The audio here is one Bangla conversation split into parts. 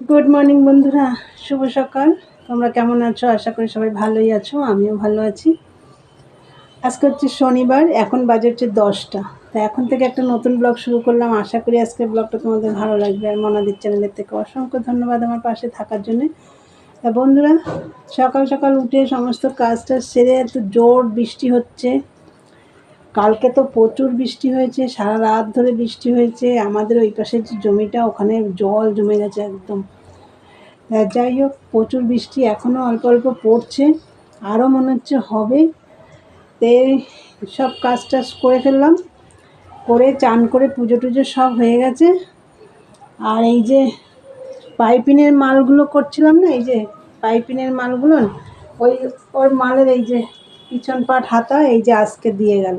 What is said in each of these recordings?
গুড মর্নিং বন্ধুরা। শুভ সকাল। তোমরা কেমন আছো? আশা করি সবাই ভালোই আছো, আমিও ভালো আছি। আজকে হচ্ছে শনিবার, এখন বাজে হচ্ছে দশটা। তা এখন থেকে একটা নতুন ব্লগ শুরু করলাম। আশা করি আজকের ব্লগটা তোমাদের ভালো লাগবে। আর মনাদির চ্যানেলের থেকে অসংখ্য ধন্যবাদ আমার পাশে থাকার জন্য। তা বন্ধুরা, সকাল সকাল উঠে সমস্ত কাজটা সেরে এত জোর বৃষ্টি হচ্ছে। কালকে তো প্রচুর বৃষ্টি হয়েছে, সারা রাত ধরে বৃষ্টি হয়েছে, আমাদের ওই পাশের যে জমিটা, ওখানে জল জমে গেছে একদম। যাই হোক, প্রচুর বৃষ্টি এখনও অল্প অল্প পড়ছে, আরও মনে হচ্ছে হবে। তে সব কাজ টাজ করে ফেললাম, করে চান করে পুজো টুজো সব হয়ে গেছে। আর এই যে পাইপিনের মালগুলো করছিলাম না, এই যে পাইপিনের মালগুলো, ওই ওর মালের এই যে পিছন পাট হাতা, এই যে আজকে দিয়ে গেল।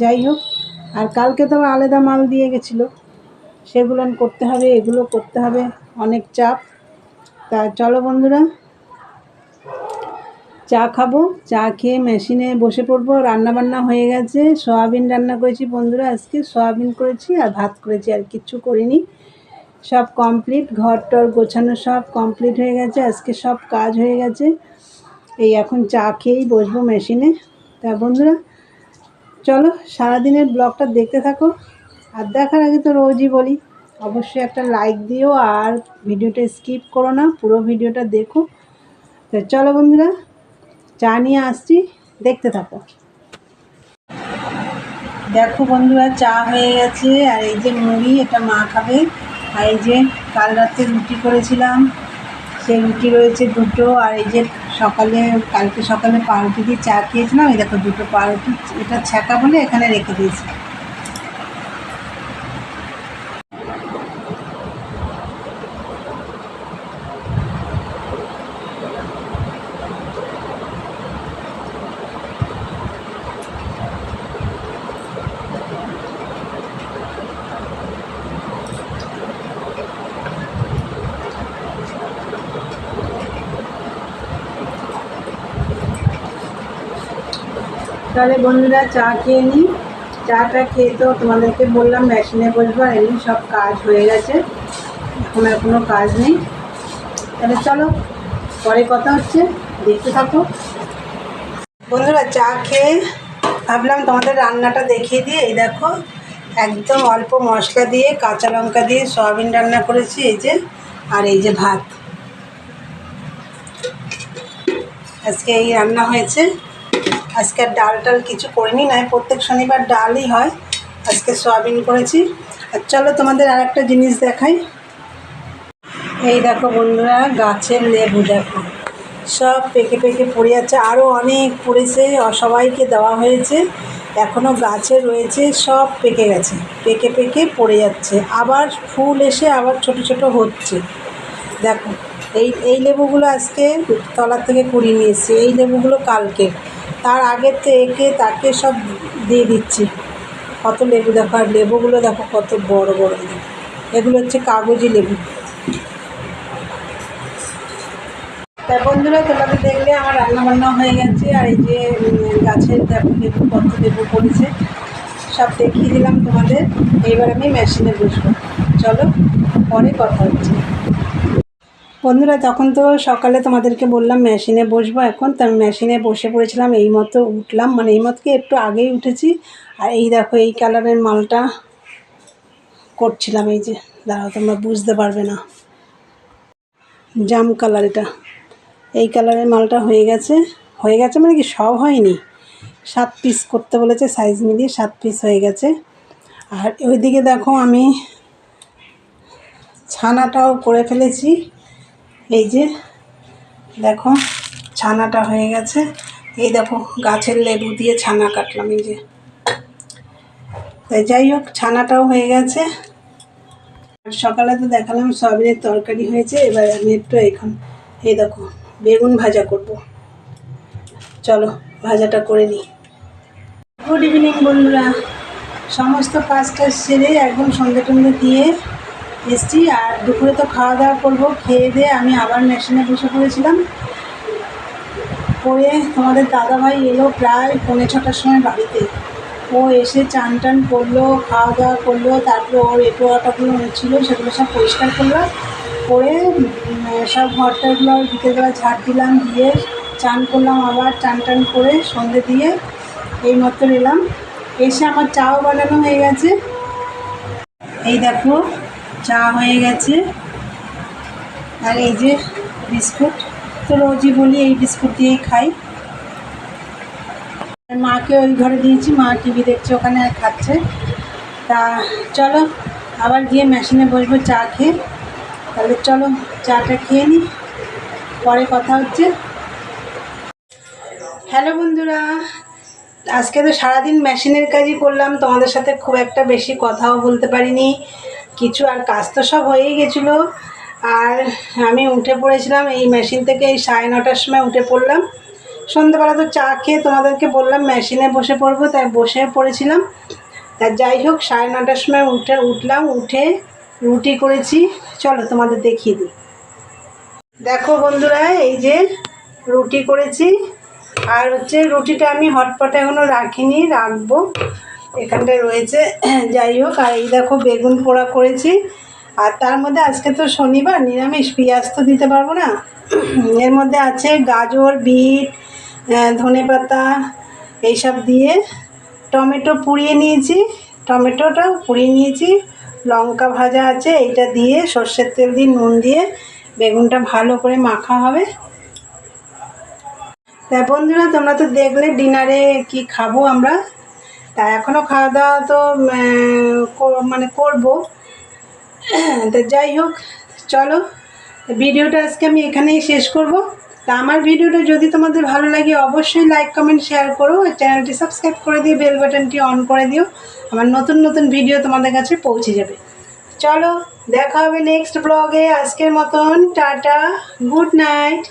যাই হোক, আর কালকে তো আলাদা মাল দিয়ে গেছিল। সেগুলো করতে হবে, এগুলো করতে হবে, অনেক চাপ। তা চলো বন্ধুরা, চা খাব, চা খেয়ে মেশিনে বসে পড়ব রান্না বান্না হয়ে গেছে, সয়াবিন রান্না করেছি বন্ধুরা আজকে, সয়াবিন করেছি আর ভাত করেছি, আর কিচ্ছু করিনি। সব কমপ্লিট ঘর টর গোছানো সব কমপ্লিট হয়ে গেছে, আজকে সব কাজ হয়ে গেছে। এই এখন চা খেয়েই বসবো মেশিনে। তা বন্ধুরা চলো সারাদিনের ব্লগটা দেখতে থাকো। আর দেখার আগে তো রোজই বলি, অবশ্যই একটা লাইক দিও আর ভিডিওটা স্কিপ করো না, পুরো ভিডিওটা দেখো। তো চলো বন্ধুরা, চা নিয়ে আসছি, দেখতে থাকো। দেখো বন্ধুরা, চা হয়ে গেছে, আর এই যে মুড়ি এটা মা খাবে। আর এই যে কাল রাত্রে রুটি করেছিলাম। সেই রুটি রয়েছে দুটো আর এই যে সকালে, কালকে সকালে পাউরুটি দিয়ে চা খেয়েছিলাম, এই দেখো দুটো পাউরুটি, এটা ছ্যাঁকা বলে এখানে রেখে দিয়েছি। তাহলে বন্ধুরা চা খেয়ে নিই চাটা খেয়ে তো তোমাদেরকে বললাম মেশিনে বসবো আর এমনি সব কাজ হয়ে গেছে। এখন আর কোনো কাজ নেই। তাহলে চলো, পরে কথা হচ্ছে। দেখতে থাকো। বন্ধুরা চা খেয়ে ভাবলাম তোমাদের রান্নাটা দেখিয়ে দিয়ে এই দেখো, একদম অল্প মশলা দিয়ে কাঁচা লঙ্কা দিয়ে সয়াবিন রান্না করেছি, এই যে, আর এই যে ভাত। আজকে এই রান্না হয়েছে। আজকে ডাল টাল কিছু করিনি নয় প্রত্যেক শনিবার ডালই হয়। আজকে সয়াবিন করেছি। আর চলো তোমাদের আর একটা জিনিস দেখাই। এই দেখো বন্ধুরা, গাছের লেবু দেখো। সব পেকে পেকে পড়ে যাচ্ছে আরও অনেক পড়েছে সবাইকে দেওয়া হয়েছে। এখনও গাছে রয়েছে, সব পেকে গেছে। পেকে পেকে পড়ে যাচ্ছে। আবার ফুল এসে আবার ছোট ছোট হচ্ছে। দেখো, এই এই লেবুগুলো আজকে তলার থেকে কুড়িয়ে নিয়ে এসেছি। এই লেবুগুলো কালকে তার আগের একে তাকে সব দিয়ে দিচ্ছি। কত লেবু দেখো, আর লেবুগুলো দেখো কত বড় বড় লেবু। এগুলো হচ্ছে কাগজি লেবু। তা বন্ধুরা, তোমাদের দেখলে আমার রান্না বান্না হয়ে গেছে, আর এই যে গাছের দেখো লেবু, কত লেবু পড়েছে, সব দেখিয়ে দিলাম তোমাদের। এইবার আমি মেশিনে বসবো। চলো, পরে কথা হচ্ছে। বন্ধুরা, তখন তো সকালে তোমাদেরকে বললাম মেশিনে বসবো এখন। তো আমি মেশিনে বসে পড়েছিলাম, এই মতো উঠলাম। মানে এই মতকে একটু আগেই উঠেছি। আর এই দেখো, এই কালারের মালটা করছিলাম, এই যে। দাঁড়াও, তোমরা বুঝতে পারবে না। জাম কালার এটা। এই কালারের মালটা হয়ে গেছে। হয়ে গেছে মানে কি সব হয়নি। সাত পিস করতে বলেছে, সাইজ মিলিয়ে সাত পিস হয়ে গেছে। আর ওইদিকে দেখো আমি ছানাটাও করে ফেলেছি। এই যে, দেখো, ছানাটা হয়ে গেছে। এই দেখো, গাছের লেবু দিয়ে ছানা কাটলাম, এই যে। যাই হোক, ছানাটাও হয়ে গেছে। সকালে তো দেখালাম, সয়াবিনের তরকারি হয়েছে, এবার আমি একটু এখন, এই দেখো, বেগুন ভাজা করব। চলো, ভাজাটা করে নিই। গুড ইভিনিং বন্ধুরা। সমস্ত কাজ টাজ সেরে একদম সন্ধ্যে টন্ধে দিয়ে এসছি আর দুপুরে তো খাওয়া দাওয়া করব। খেয়ে দিয়ে আমি আবার মেশিনে বসে পড়েছিলাম। করে তোমাদের দাদাভাই এলো প্রায় পৌনে ছটার সময় বাড়িতে। ও এসে চান টান করল, খাওয়া দাওয়া করল, তারপরে ওর এটো আটাগুলো ছিল সেগুলো সব পরিষ্কার করল। করে সব ঘরটাগুলো বিকেলবেলা ঝাড় দিলাম, দিয়ে চান করলাম আবার, চান টান করে সন্ধে দিয়ে এই মতো এলাম। এসে আমার চাও বানানো হয়ে গেছে। এই দেখো চা হয়ে গেছে। আর এই যে বিস্কুট। তো রোজই বলি, এই বিস্কুট দিয়েই খাই। মাকে ওই ঘরে দিয়েছি, মা টিভি দেখছে, ওখানে আর খাচ্ছে। তা চলো, আবার গিয়ে মেশিনে বসবো চা খেয়ে। তাহলে চলো, চাটা খেয়ে নিই পরে কথা হচ্ছে। হ্যালো বন্ধুরা, আজকে তো সারাদিন মেশিনের কাজই করলাম, তোমাদের সাথে খুব একটা বেশি কথাও বলতে পারিনি। কিছু আর কাজ তো সব হয়েই গেছিল। আর আমি উঠে পড়েছিলাম, এই মেশিন থেকে এই সাড়ে নটার সময় উঠে পড়লাম। সন্ধ্যেবেলা তো চা খেয়ে তোমাদেরকে বললাম মেশিনে বসে পড়ব, তাই বসে পড়েছিলাম। তা যাই হোক, সাড়ে নটার সময় উঠে, উঠলাম, উঠে রুটি করেছি। চলো তোমাদের দেখিয়ে দিই। দেখো বন্ধুরা, এই যে রুটি করেছি। আর হচ্ছে রুটিটা আমি হটপটে এখনও রাখিনি, রাখব। এখানটায় রয়েছে। যাই হোক, আর এই দেখো বেগুন পোড়া করেছি। আর তার মধ্যে আজকে তো শনিবার, নিরামিষ, পেঁয়াজ তো দিতে পারব না। এর মধ্যে আছে গাজর, বিট ধনে পাতা, এইসব দিয়ে টমেটো পুড়িয়ে নিয়েছি। টমেটোটাও পুড়িয়ে নিয়েছি। লঙ্কা ভাজা আছে, এইটা দিয়ে সর্ষের তেল দিয়ে নুন দিয়ে বেগুনটা ভালো করে মাখা হবে। তা বন্ধুরা, তোমরা তো দেখলে ডিনারে কি খাব আমরা। তা এখনও খাওয়া দাওয়া তো মানে করব। তা যাই হোক, চলো। ভিডিওটা আজকে আমি এখানেই শেষ করব। তা আমার ভিডিওটা যদি তোমাদের ভালো লাগে, অবশ্যই লাইক কমেন্ট শেয়ার করো। আর চ্যানেলটি সাবস্ক্রাইব করে দিয়ে বেল বাটনটি অন করে দিও। আমার নতুন নতুন ভিডিও তোমাদের কাছে পৌঁছে যাবে। চলো, দেখা হবে নেক্সট ব্লগে আজকের মতন, টাটা গুড নাইট